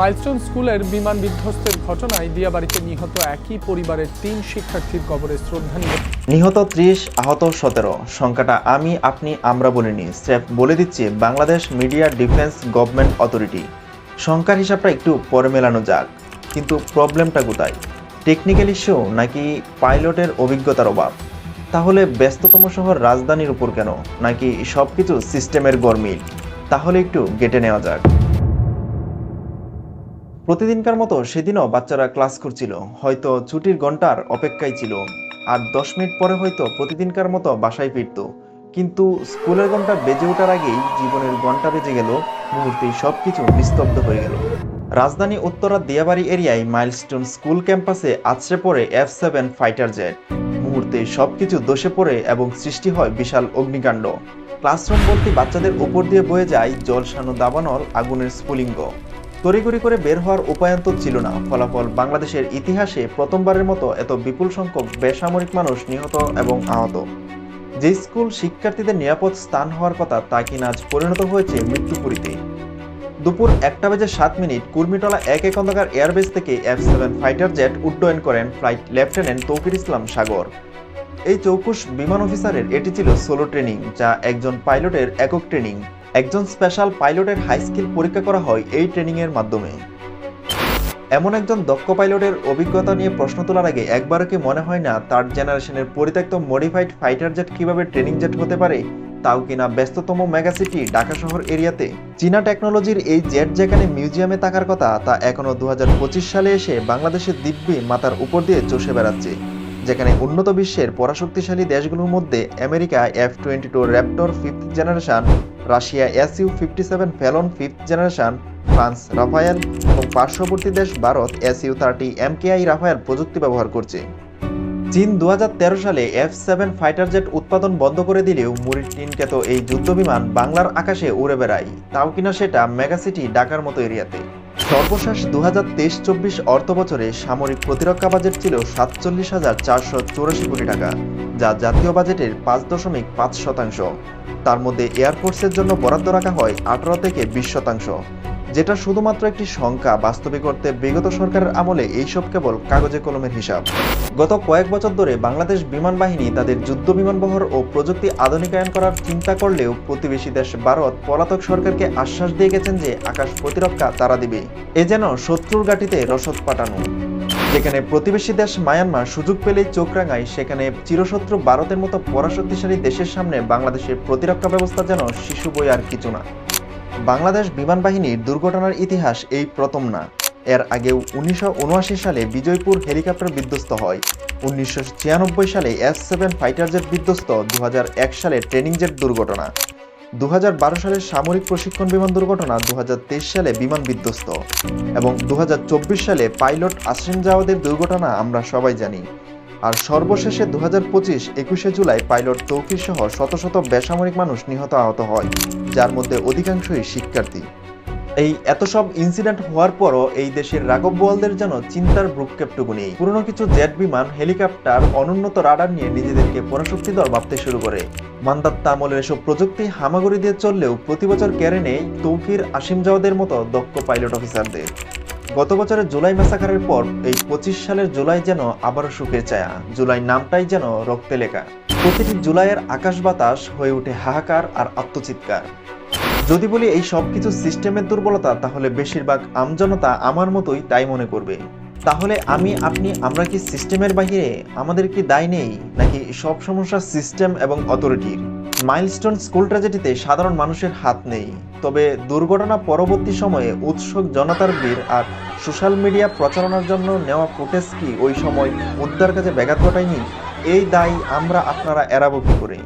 Milestone স্কুলের বিমান বিধ্বস্তের ঘটনায় দিয়াবাড়িতে নিহত একই পরিবারের তিন শিক্ষার্থীর কবরে শ্রদ্ধা নিয়ে নিহত ত্রিশ, আহত সতেরো। সংখ্যাটা আমি, আপনি, আমরা বলিনি স্রেফ বলে দিচ্ছি, Bangladesh media defence government authority. সংখ্যার হিসাবটা একটু পরে মেলানো যাক। কিন্তু প্রবলেমটা কোথায়? টেকনিক্যাল ইস্যু নাকি পাইলটের অভিজ্ঞতার অভাব? তাহলে ব্যস্ততম শহর রাজধানীর উপর কেন? নাকি সব কিছু সিস্টেমের গরমিল? তাহলে একটু গেটে নেওয়া যাক। প্রতিদিনকার মতো সেদিনও বাচ্চারা ক্লাস করছিল। হয়তো ছুটির ঘণ্টার অপেক্ষায় ছিল। আর দশ মিনিট পরে হয়তো প্রতিদিনকার মতো বাসায় ফিরত। কিন্তু স্কুলের ঘণ্টা বেজে ওঠার আগেই জীবনের ঘণ্টা বেজে গেল। মুহূর্তেই সবকিছু নিস্তব্ধ হয়ে গেল। রাজধানী উত্তরা দিয়াবাড়ি এরিয়ায় মাইলস্টোন স্কুল ক্যাম্পাসে আছড়ে পড়ে এফ সেভেন ফাইটার জেট। মুহূর্তে সবকিছু দোষে পড়ে এবং সৃষ্টি হয় বিশাল অগ্নিকাণ্ড। ক্লাসরুম বলতে বাচ্চাদের উপর দিয়ে বয়ে যায় জলসানো দাবানল আগুনের স্ফুলিঙ্গ। তড়িঘড়ি করে বের হওয়ার উপায়ন্ত ছিল না। ফলাফল বাংলাদেশের ইতিহাসে প্রথমবারের মতো এত বিপুল সংখ্যক বেসামরিক মানুষ নিহত এবং আহত। যে স্কুল শিক্ষার্থীদের নিরাপদ স্থান হওয়ার কথা তা কিনা আজ পরিণত হয়েছে মৃত্যুপুরীতে। দুপুর একটা বেজে সাত মিনিট কুর্মিটলা এক এক অন্ধকার এয়ারবেস থেকে এফ সেভেন ফাইটার জেট উড্ডয়ন করেন ফ্লাইট লেফটেন্যান্ট তৌকির ইসলাম সাগর। এই চৌকুশ বিমান অফিসারের এটি ছিল সোলো ট্রেনিং, যা একজন পাইলটের একক ট্রেনিং। একজন স্পেশাল পাইলটের হাই স্কিল পরীক্ষা করা হয় এই ট্রেনিং এর মাধ্যমে। এমন একজন দক্ষ পাইলটের অভিজ্ঞতা নিয়ে প্রশ্ন তোলার আগে একবারও কি মনে হয় না তার জেনারেশনের পরিত্যক্ত মডিফাইড ফাইটার জেট কীভাবে ট্রেনিং জেট হতে পারে? তাও কিনা ব্যস্ততম মেগাসিটি ঢাকা শহর এরিয়াতে? চীনা টেকনোলজির এই জেট যেখানে মিউজিয়ামে থাকার কথা, তা এখনও দু সালে এসে বাংলাদেশের দিব্যি মাথার উপর দিয়ে চষে বেড়াচ্ছে, যেখানে উন্নত বিশ্বের পরাশক্তিশালী দেশগুলোর মধ্যে America F twenty two raptor fifth generation Russia S U fifty seven felon fifth generation France Rafale এবং পার্শ্ববর্তী দেশ Bharat S U thirty MKI Rafale প্রযুক্তি ব্যবহার করছে। চীন দু হাজার তেরো সালে এফ সেভেন ফাইটার জেট উৎপাদন বন্ধ করে দিলেও মুরির টিনখ্যাত এই যুদ্ধবিমান বাংলার আকাশে উড়ে বেড়ায়। তাও কিনা সেটা মেগাসিটি ঢাকার মতো এরিয়াতে। সর্বশেষ দু হাজার তেইশ চব্বিশ অর্থ বছরে সামরিক প্রতিরক্ষা বাজেট ছিল সাতচল্লিশ হাজার চারশো চৌরাশি কোটি টাকা। যা জাতীয় বাজেটের পাঁচ দশমিক পাঁচ শতাংশ। তার মধ্যে এয়ারফোর্সের জন্য বরাদ্দ রাখা হয় আঠারো থেকে বিশ শতাংশ। যেটা শুধুমাত্র একটি সংখ্যা বাস্তবে করতে বিগত সরকারের আমলে এইসব কেবল কাগজে কলমের হিসাব। গত কয়েক বছর ধরে বাংলাদেশ বিমান বাহিনী তাদের যুদ্ধ বিমান বহর ও প্রযুক্তি আধুনিকায়ন করার চিন্তা করলেও প্রতিবেশী দেশ ভারত পলাতক সরকারকে আশ্বাস দিয়ে গেছেন যে আকাশ প্রতিরক্ষা তারা দিবে। এ যেন শত্রুর গাটিতে রসদ পাঠানো যেখানে প্রতিবেশী দেশ মায়ানমার সুযোগ পেলেই চোখ রাঙায়, সেখানে চিরশত্রু ভারতের মতো পরাশক্তিশালী দেশের সামনে বাংলাদেশের প্রতিরক্ষা ব্যবস্থা যেন শিশু বই আর কিছু না। বাংলাদেশ বিমান বাহিনীর দুর্ঘটনার ইতিহাস এই প্রথম না। এর আগেও উনিশশো উনআশি সালে বিজয়পুর হেলিকপ্টার বিধ্বস্ত হয়। উনিশশো ছিয়ানব্বই সালে এস সেভেন ফাইটার জেট বিধ্বস্ত দু হাজার এক সালে ট্রেনিং জেট দুর্ঘটনা। দু হাজার বারো সালের সামরিক প্রশিক্ষণ বিমান দুর্ঘটনা দু হাজার তেইশ সালে বিমান বিধ্বস্ত। এবং দু হাজার চব্বিশ সালে পাইলট আসিম জাওয়াদের দুর্ঘটনা আমরা সবাই জানি। আর সর্বশেষে দু হাজার পঁচিশ একুশে জুলাই পাইলট তৌকির সহ শত শত বেসামরিক মানুষ নিহত আহত হয়, যার মধ্যে অধিকাংশই শিক্ষার্থী। এই এত সব ইনসিডেন্ট হওয়ার পরও এই দেশের রাঘব বোয়ালদের যেন চিন্তার ভ্রুক্ষেপটুকু নেই। পুরনো কিছু জেট বিমান, হেলিকপ্টার অনুন্নত রাডার নিয়ে নিজেদেরকে পরাশক্তিধর ভাবতে শুরু করে। মান্দাত্তা আমলের এসব প্রযুক্তি হামাগুড়ি দিয়ে চললেও প্রতি বছর কেড়ে নেই তৌকির আসিম জাওয়াদের মতো দক্ষ পাইলট অফিসারদের। গত বছরের জুলাই ম্যাসাকারের পর এই পঁচিশ সালের জুলাই যেন আবারও সুখের ছায়া। জুলাই নামটাই যেন রক্তে লেখা। প্রতিটি জুলাইয়ের আকাশ বাতাস হয়ে ওঠে হাহাকার আর আত্মচিৎকার। যদি বলি এই সব কিছু সিস্টেমের দুর্বলতা, তাহলে বেশিরভাগ আমজনতা আমার মতোই তাই মনে করবে। তাহলে আমি, আপনি, আমরা কি সিস্টেমের বাহিরে আমাদের কি দায় নেই, নাকি সব সমস্যা সিস্টেম এবং অথরিটির? মাইলস্টোন স্কুল ট্র্যাজেডিতে সাধারণ মানুষের হাত নেই। তবে দুর্ঘটনা পরবর্তী সময়ে উৎসুক জনতার ভিড় আর সোশ্যাল মিডিয়া প্রচারণার জন্য নেওয়া ফুটেজ কি ওই সময় উদ্ধার কাজে ব্যাঘাত ঘটায়নি? এই দায় আমরা আপনারা এড়াবো কি করে?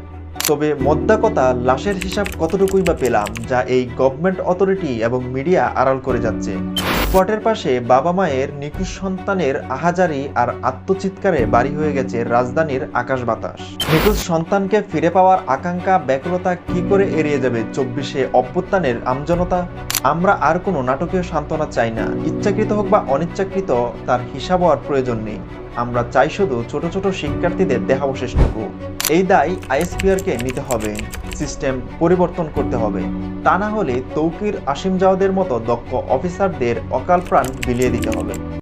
তবে মোদ্দা কথা, লাশের হিসাব কতটুকুই বা পেলাম, যা এই গভর্নমেন্ট অথরিটি এবং মিডিয়া আড়াল করে যাচ্ছে। স্পটের পাশে বাবা মায়ের নিখোঁজ সন্তানের আহাজারি আর আত্মচিৎকারে বাড়ি হয়ে গেছে রাজধানীর আকাশ বাতাস। নিখোঁজ সন্তানকে ফিরে পাওয়ার আকাঙ্ক্ষা ব্যাকুলতা কি করে এড়িয়ে যাবে চব্বিশে অভ্যুত্থানের আমজনতা? আমরা আর কোনো নাটকীয় সান্ত্বনা চাই না। ইচ্ছাকৃত হোক বা অনিচ্ছাকৃত, তার হিসাব হওয়ার প্রয়োজন নেই। আমরা চাই শুধু ছোট ছোট শিক্ষার্থীদের দেহাবশেষটুকু এই দায় আইএসপিআরকে নিতে হবে। সিস্টেম পরিবর্তন করতে হবে। তা না হলে তৌকির আসিম জাওয়াদের মতো দক্ষ অফিসারদের অকাল প্রাণ বিলিয়ে দিতে হবে।